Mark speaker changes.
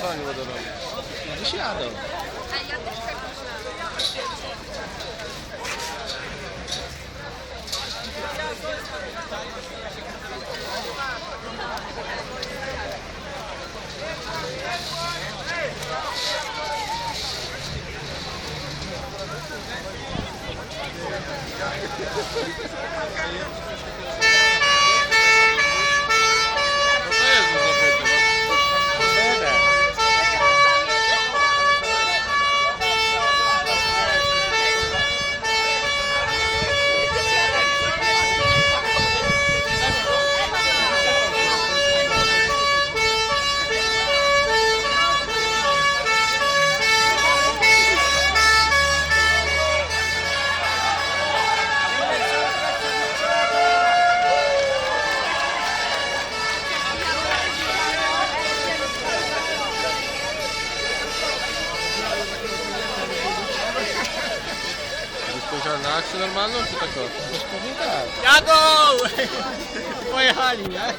Speaker 1: Co oni będą robić? Gdzieś jadą. No Powiedział na akcję normalną, czy taką?
Speaker 2: Pewnie tak.
Speaker 3: Jadą! Pojechali, nie?